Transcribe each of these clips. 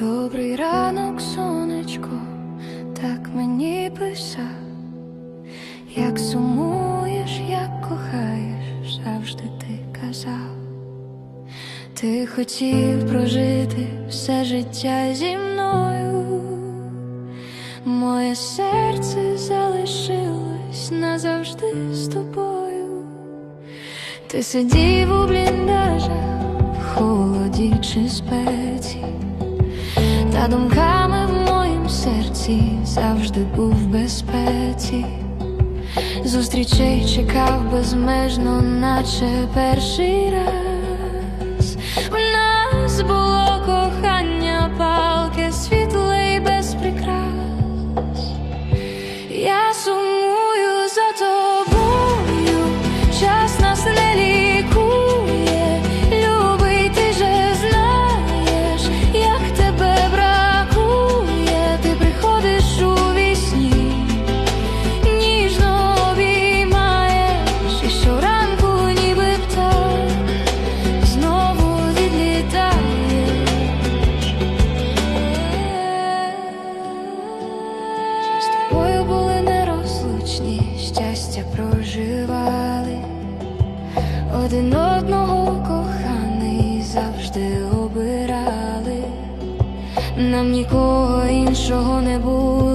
Добрий ранок, сонечко, так мені писав, як сумуєш, як кохаєш, завжди ти казав. Ти хотів прожити все життя зі мною, моє серце залишилось назавжди з тобою. Ти сидів у бліндажах, в холоді чи спеці, та думками в моїм серці завжди був в безпеці. Зустрічей чекав безмежно, наче перший раз. Щастя проживали, один одного коханий завжди обирали. Нам нікого іншого не було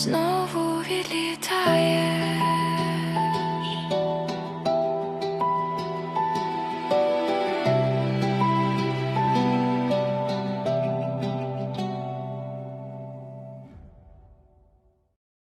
знову відлітає.